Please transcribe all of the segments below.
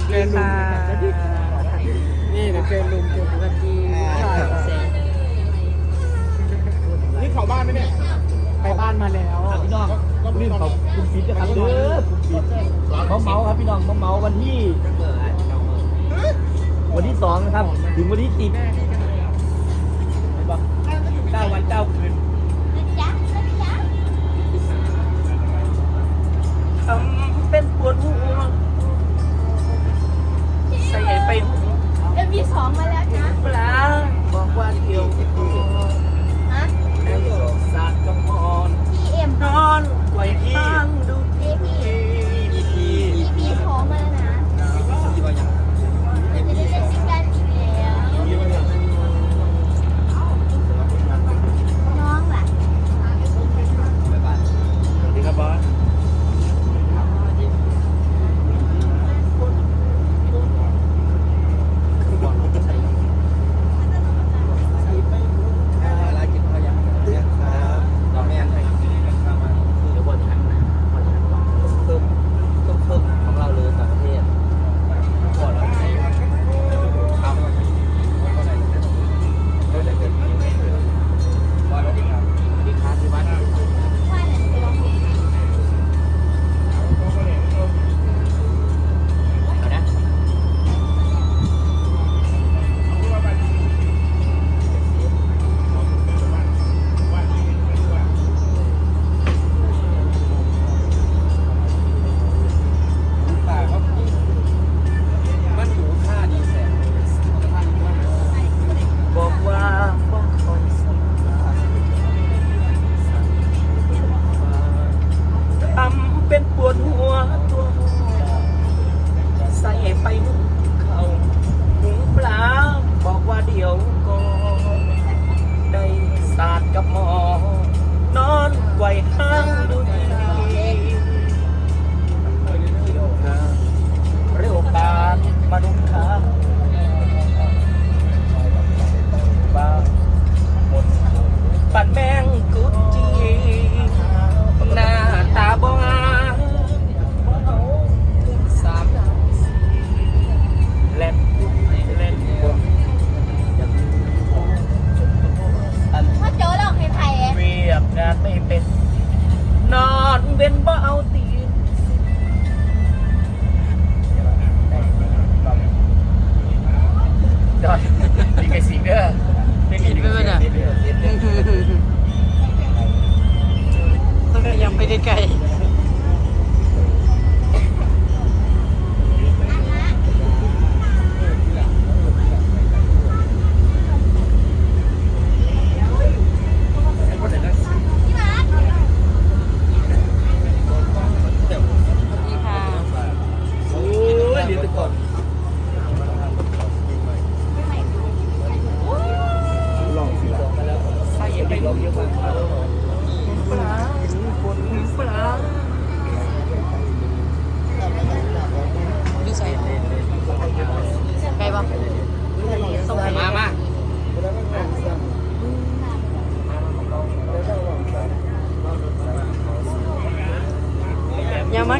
วัสดีค่ะนี่เดี๋ยวเจอลุงเจอสวัสดีค่ะแสงนี่เขาบ้านไหมเนี่ยไปบ้านมาแล้วพี่น้องลืมเขาคุณฟิตนะครับเด้อคุณฟิตเมาเมาครับพี่น้องเมาเมาวันที่ วันที่สองนะครับ ถึงวันที่สิบเก้าวันเก้าคืนทำเป็นปวดหัว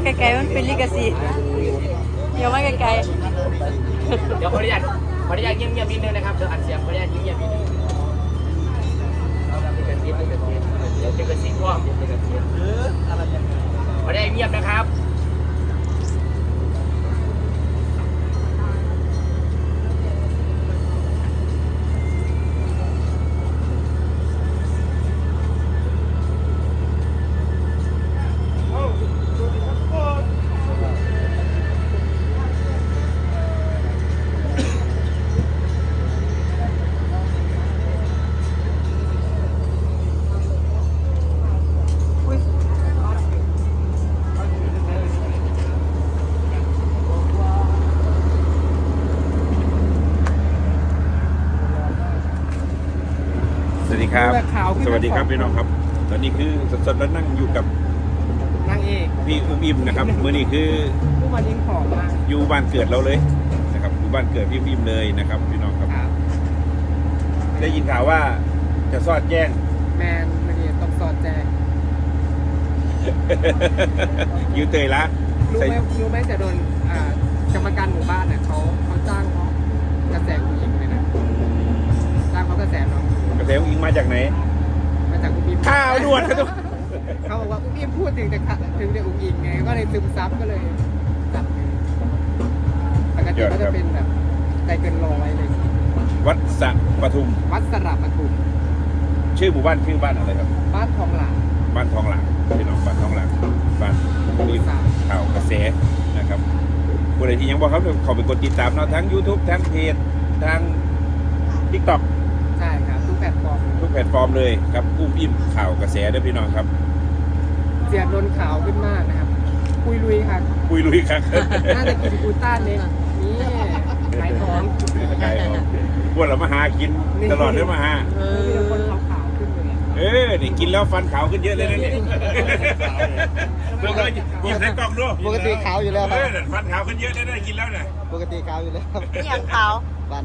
ไกลๆมันเป็นลิขสิทธิ์อย่ามาไกลๆ เดี๋ยวขออนุญาตขออนุญาตเงียบๆนิดนึงนะครับเดี๋ยวอัดเสียงขออนุญาตเงียบๆนิดนึง ครับ สวัสดีครับพี่น้องครับ ตอนนี้คือสดๆแล้วนั่งอยู่กับนางเอกพี่อุ้มอิมนะครับเมื่อนี้คือผู้มายิงของมาอยู่บ้านเกิดเราเลยนะครับอยู่บ้านเกิดพี่อุ้มอิมเลยนะครับพี่น้องครับ ครับได้ยินข่าวว่าจะซอดแจ้ง แมนมันนี่ต้องสอดแจงอยู่เตยละรู้ใส่ไหมรู้ไหมจะโดนอ่ากรรมการหมู่บ้านเนี่ยเขาเขาจ้างเขากระแสผู้หญิงเลยนะจ้างเขากระแสน้อง กระแสอิงมาจากไหน มาจากอุ้งอิงข้าวด่วนครับทุก เขาบอกว่าอุ้งอิงพูดถึงแต่ค่ะถึงแต่อุ้งอิงไงก็เลยซึมซับก็เลยจัดเลยปกติก็จะเป็นแบบใจเกินร้อยเลย วัดสระปทุม วัดสระปทุมชื่อหมู่บ้านชื่อบ้านอะไรครับ บ้านทองหลางบ้านทองหลางพี่น้องบ้านทองหลางบ้านหมู่สามข่าวกระแสนะครับผู้ใดที่ยังบอกครับเขาไปกดติดตามเราทั้ง YouTube ทั้งเพจทั้ง TikTok ใช่ครับทุก แพลตฟอร์มทุกแพลตฟอร์มเลยครับอุ้มอิ่มข่าวกระแสเด้อพี่น้องครับ เสียนนขาวขึ้นมากนะครับ คุยลุยค่ะคุยลุยครั้งน่าจะกินกูต้าเนี่ยนี่ขายของใช่ครับพวกเรามาหากินตลอดเลยมาหา เอมีแต่คนอขาวๆขึ้นเลยอะเออนี่กินแล้วฟันขาวขึ้นเยอะเลยนะเนี่ยเบิ่งเลยยิ้มใส่กล่องดูปกติขาวอยู่แล้วคเอรับอฟันขาวขึ้นเยอะเลยนะกินแล้วเนี่ยปกติขาวอยู่แล้วครับนี่อย่างเขา วัน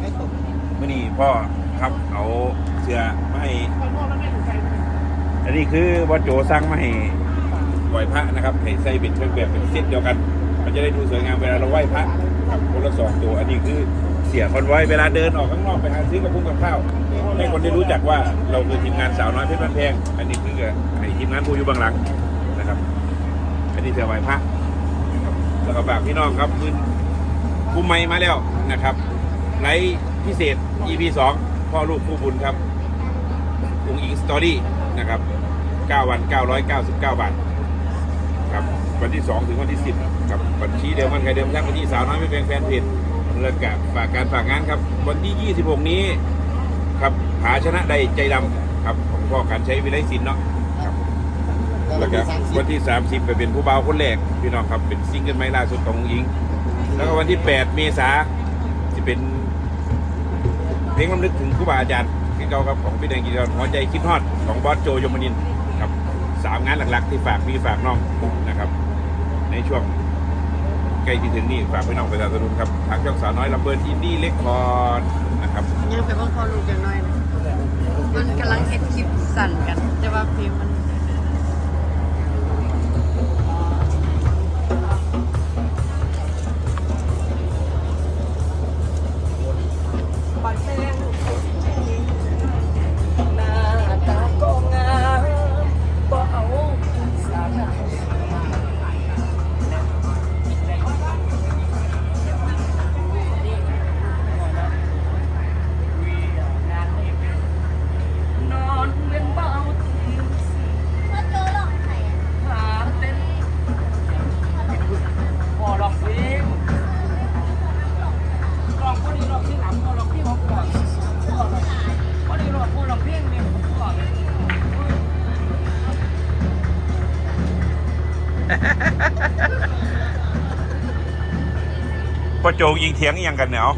ไม่ตกมื่อนี้พ่อครับเอาเสื้อมาให้อันนี้คือวัดโจสร้างมาให้ไหวพระนะครับให้ใส่เป็นเครื่องแบบเป็นเซตเดียวกัน มันจะได้ดูสวยงามเวลาเราไหว้พระครับคนละสองตัว อันนี้คือเสียคนไว้เวลาเดินออกข้างนอกไปหาซื้อกับพุ่งกับข้าวให้คนได้รู้จักว่าเราคือทีมงานสาวน้อยเพชรบ้านแพงอันนี้คือให้ทีมงานผู้อยู่บื้องหลังนะครับ อันนี้เสือไหวพระแล้วก็ฝากพี่น้องครับคืน กุมไม้มาแล้วนะครับไลฟ์พิเศษ EP 2พ่อลูกคู่บุญครับอุงอิงสตอรี่นะครับ 9 วัน 999 บาทครับวันที่ 2 ถึงวันที่ 10กับบัญชีเดิมวันใครเดิมทั้งวันที่สาวน้อยไม่เพียงแฟนเพจเลิกกับฝากการฝากงานครับวันที่ 26 นี้ครับผาชนะใดใจดำครับของพ่อการใช้วิไลศิลป์เนาะครับแล้วก็วันที่ 30 ไปเป็นผู้บ่าวคนแรกพี่น้องครับเป็นซิงเกิลใหม่ล่าสุดของอุงอิง แล้วก็วันที่ 8 เมษาจะเป็นเพลงลำลึกถึงครูบาอาจารย์ที่เก่าครับของพี่แดงกิจการหัวใจคิดฮอดของบอสโจยมนินครับสามงานหลักๆ ที่ฝากพี่ฝากน้องนะครับ ในช่วงใกล้ที่ถึงนี่ฝากพี่น้องประชาชนครับทางช่องสาวน้อยลำเบิร์นอินดี้เล็กคอร์ดนะครับยังไปบิ่งพ่อลูกย่างน้อยนะมันกำลังเฮ็ดคลิปสั่นกัน แต่ว่าเพลงมัน พ่อโจยิงเถียงอีหยังกันเนี่ยเอา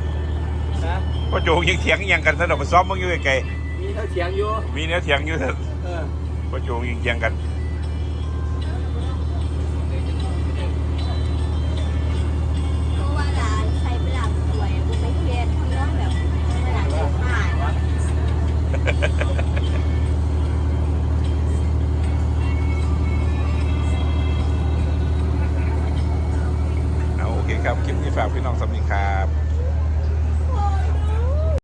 นะพ่อโจยิงเถียงอีหยังกันถ้าเราไปซ้อมมึงอยู่ไกลมีเท่าเสียงอยู่ๆมีแนวเถียงอยู่เถอะเออ พ่อโจยิงเถียงกัน